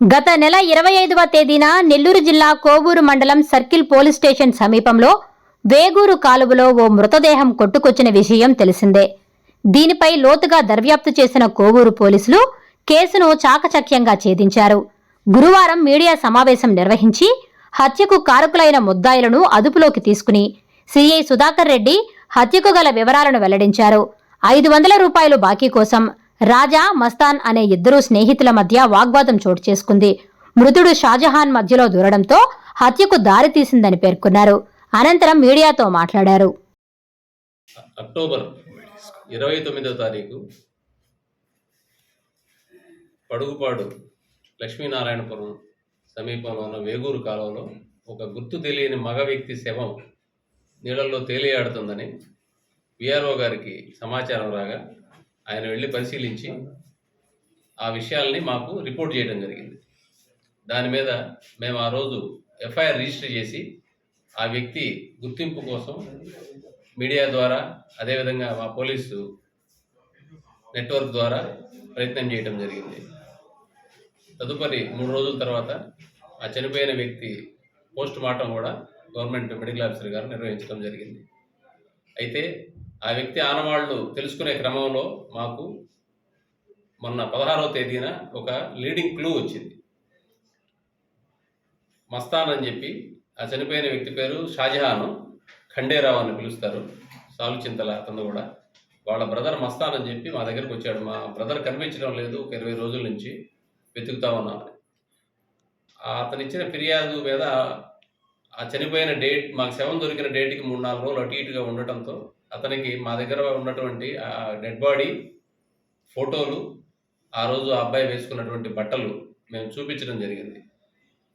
గత నెల ఇరవై ఐదవ తేదీన నెల్లూరు జిల్లా కోవూరు మండలం సర్కిల్ పోలీస్ స్టేషన్ సమీపంలో వేగూరు కాలువలో ఓ మృతదేహం కొట్టుకొచ్చిన విషయం తెలిసిందే. దీనిపై లోతుగా దర్యాప్తు చేసిన కోవూరు పోలీసులు కేసును చాకచక్యంగా ఛేదించారు. గురువారం మీడియా సమావేశం నిర్వహించి హత్యకు కారకులైన ముద్దాయిలను అదుపులోకి తీసుకుని సిఐ సుధాకర్ రెడ్డి హత్యకు గల వివరాలను వెల్లడించారు. ఐదు వందల రూపాయలు బాకీ కోసం రాజా మస్తాన్ అనే ఇద్దరు స్నేహితుల మధ్య వాగ్వాదం చోటు చేసుకుంది. మృతుడు షాజహాన్ మధ్యలో దూరడంతో హత్యకు దారితీసిందని పేర్కొన్నారు. అనంతరం మీడియాతో మాట్లాడారు. అక్టోబర్ ఇరవై తొమ్మిదవ తారీఖు పడుగుపాడు లక్ష్మీనారాయణపురం సమీపంలో ఉన్న వేగూరు కాలువలో ఒక గుర్తు తెలియని మగ వ్యక్తి శవం నీళ్ళల్లో తేలియాడుతుందని విఆర్ఓ గారికి సమాచారం రాగా ఆయన వెళ్ళి పరిశీలించి ఆ విషయాల్ని మాకు రిపోర్ట్ చేయడం జరిగింది. దాని మీద మేము ఆ రోజు ఎఫ్ఐఆర్ రిజిస్టర్ చేసి ఆ వ్యక్తి గుర్తింపు కోసం మీడియా ద్వారా అదేవిధంగా మా పోలీసు నెట్వర్క్ ద్వారా ప్రయత్నం చేయడం జరిగింది. తదుపరి మూడు రోజుల తర్వాత ఆ చనిపోయిన వ్యక్తి పోస్ట్ మార్టం కూడా గవర్నమెంట్ మెడికల్ ఆఫీసర్ గారు నిర్వహించడం జరిగింది. అయితే ఆ వ్యక్తి ఆనవాళ్ళు తెలుసుకునే క్రమంలో మాకు మొన్న పదహారవ తేదీన ఒక లీడింగ్ క్లూ వచ్చింది. మస్తాన్ అని చెప్పి ఆ చనిపోయిన వ్యక్తి పేరు షాజహాన్. ఖండేరావు అని పిలుస్తారు. సాలుచింతల అతను కూడా. వాళ్ళ బ్రదర్ మస్తాన్ అని చెప్పి మా దగ్గరకు వచ్చాడు. మా బ్రదర్ కనిపించడం లేదు. ఒక ఇరవై రోజుల నుంచి వెతుకుతా ఉన్నామని అతను ఇచ్చిన ఫిర్యాదు మీద ఆ చనిపోయిన డేట్ మాకు శవం దొరికిన డేట్కి మూడు నాలుగు రోజులు అటు ఇటుగా ఉండటంతో అతనికి మా దగ్గర ఉన్నటువంటి డెడ్ బాడీ ఫోటోలు ఆ రోజు ఆ అబ్బాయి వేసుకున్నటువంటి బట్టలు మేము చూపించడం జరిగింది.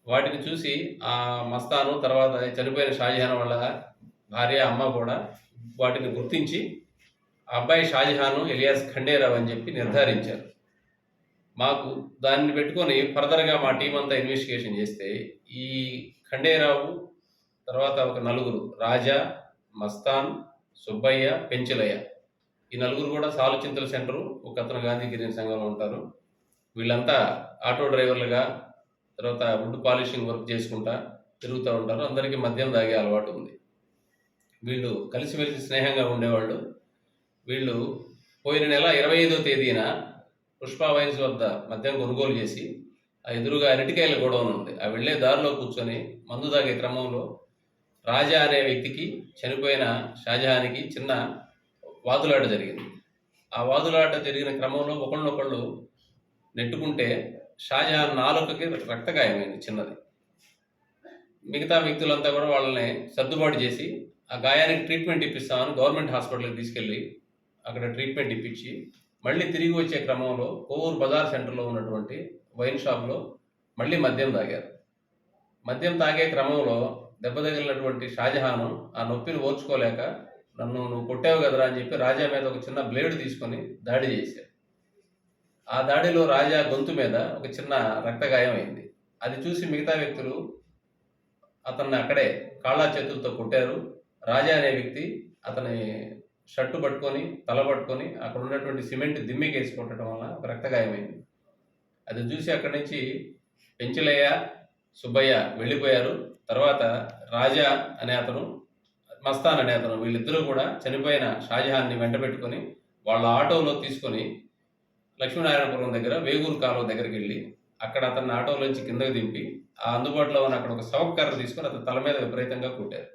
వాటిని చూసి ఆ మస్తాను తర్వాత చనిపోయిన షాజహాన్ వాళ్ళ భార్య అమ్మ కూడా వాటిని గుర్తించి ఆ అబ్బాయి షాజహాను ఎలియాస్ ఖండేరావు అని చెప్పి నిర్ధారించారు. మాకు దాన్ని పెట్టుకొని ఫర్దర్గా మా టీం అంతా ఇన్వెస్టిగేషన్ చేస్తే ఈ ఖండేరావు తర్వాత ఒక నలుగురు రాజా మస్తాన్ సుబ్బయ్య పెంచలయ్య. ఈ నలుగురు కూడా సాలుచింతల సెంటరు ఒక అతను గాంధీగిరి సంఘంలో ఉంటారు. వీళ్ళంతా ఆటో డ్రైవర్లుగా తర్వాత వుడ్ పాలిషింగ్ వర్క్ చేసుకుంటా తిరుగుతూ ఉంటారు. అందరికీ మద్యం తాగే అలవాటు ఉంది. వీళ్ళు కలిసిమెలిసి స్నేహంగా ఉండేవాళ్ళు. వీళ్ళు పోయిన నెల ఇరవై ఐదో తేదీన పుష్ప వైన్స్ వద్ద మద్యం కొనుగోలు చేసి ఆ ఎదురుగా అరటికాయల గొడవన ఉంది. ఆ వెళ్ళే దారిలో కూర్చొని మందు తాగే క్రమంలో రాజా అనే వ్యక్తికి చనిపోయిన షాజహానికి చిన్న వాదులాట జరిగింది. ఆ వాదులాట జరిగిన క్రమంలో ఒకళ్ళనొకళ్ళు నెట్టుకుంటే షాజహాన్ నాలుకకి రక్తగాయమైంది చిన్నది. మిగతా వ్యక్తులంతా కూడా వాళ్ళని సర్దుబాటు చేసి ఆ గాయానికి ట్రీట్మెంట్ ఇప్పిస్తామని గవర్నమెంట్ హాస్పిటల్కి తీసుకెళ్ళి అక్కడ ట్రీట్మెంట్ ఇప్పించి మళ్ళీ తిరిగి వచ్చే క్రమంలో కోవూరు బజార్ సెంటర్లో ఉన్నటువంటి వైన్ షాప్లో మళ్ళీ మద్యం తాగారు. మద్యం తాగే క్రమంలో దెబ్బ తగిలినటువంటి షాజహాను ఆ నొప్పిని ఓర్చుకోలేక నన్ను నువ్వు కొట్టావు కదరా అని చెప్పి రాజా మీద ఒక చిన్న బ్లేడ్ తీసుకొని దాడి చేశారు ఆ దాడిలో రాజా గొంతు మీద ఒక చిన్న రక్తగాయం అయింది. అది చూసి మిగతా వ్యక్తులు అతన్ని అక్కడే కాళ్ళ చేతులతో కొట్టారు. రాజా అనే వ్యక్తి అతని షర్టు పట్టుకొని తల పట్టుకొని అక్కడ ఉన్నటువంటి సిమెంట్ దిమ్మికేసి కొట్టడం వల్ల ఒక రక్తగాయమైంది అది చూసి అక్కడి నుంచి పెంచలయ్య సుబ్బయ్య వెళ్ళిపోయారు. తర్వాత రాజా అనే అతను మస్తాన్ అనే అతను వీళ్ళిద్దరూ కూడా చనిపోయిన షాజహాన్ని వెంట పెట్టుకొని వాళ్ళ ఆటోలో తీసుకొని లక్ష్మీనారాయణపురం దగ్గర వేగూరు కాలువ దగ్గరికి వెళ్ళి అక్కడ అతన్ని ఆటోలోంచి కిందకు దింపి ఆ అందుబాటులో ఉన్న అక్కడ ఒక శవకర్ర తీసుకొని అతని తల మీద విపరీతంగా కొట్టారు.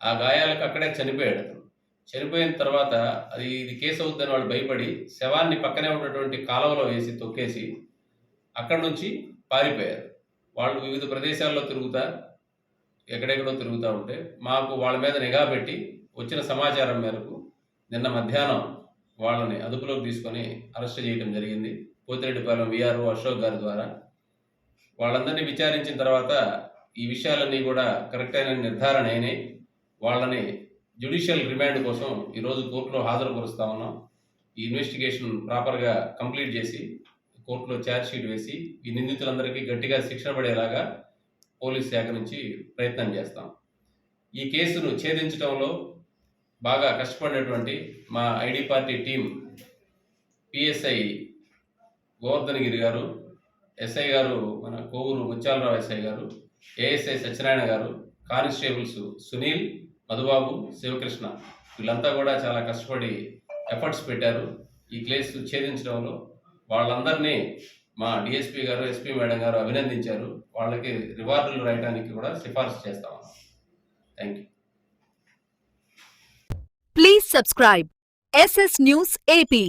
ఆ గాయాలకు అక్కడే చనిపోయాడు అతను. చనిపోయిన తర్వాత అది ఇది కేసు అవుద్దని వాళ్ళు భయపడి శవాన్ని పక్కనే ఉన్నటువంటి కాలువలో వేసి తొక్కేసి అక్కడి నుంచి పారిపోయారు. వాళ్ళు వివిధ ప్రదేశాల్లో తిరుగుతా ఎక్కడెక్కడో తిరుగుతూ ఉంటే మాకు వాళ్ళ మీద నిఘా పెట్టి వచ్చిన సమాచారం మేరకు నిన్న మధ్యాహ్నం వాళ్ళని అదుపులోకి తీసుకొని అరెస్ట్ చేయడం జరిగింది. పోతిరెడ్డిపాలెం విఆర్ఓ అశోక్ గారి ద్వారా. వాళ్ళందరినీ విచారించిన తర్వాత ఈ విషయాలన్నీ కూడా కరెక్ట్ అయిన నిర్ధారణ అయినాయి. వాళ్ళని జ్యుడిషియల్ రిమాండ్ కోసం ఈరోజు కోర్టులో హాజరుపరుస్తా ఉన్నాం. ఈ ఇన్వెస్టిగేషన్ ప్రాపర్గా కంప్లీట్ చేసి కోర్టులో ఛార్జ్ షీట్ వేసి ఈ నిందితులందరికీ గట్టిగా శిక్షణ పడేలాగా పోలీస్ శాఖ నుంచి ప్రయత్నం చేస్తాం. ఈ కేసును ఛేదించడంలో బాగా కష్టపడినటువంటి మా ID party team PSI Govardhanagiri గారు ఎస్ఐ గారు మన కోవూరు ముత్యాలరావు ఎస్ఐ గారు ఏఎస్ఐ సత్యనారాయణ గారు కానిస్టేబుల్స్ సునీల్ మధుబాబు శివకృష్ణ వీళ్ళంతా కూడా చాలా కష్టపడి ఎఫర్ట్స్ పెట్టారు. ఈ కేసు ఛేదించడంలో వాళ్ళందరినీ మా డిఎస్పీ గారు ఎస్పీ మేడం గారు అభినందించారు. వాళ్ళకి రివార్డులు రాయడానికి కూడా సిఫార్సు చేస్తాం thank you please subscribe SS news AP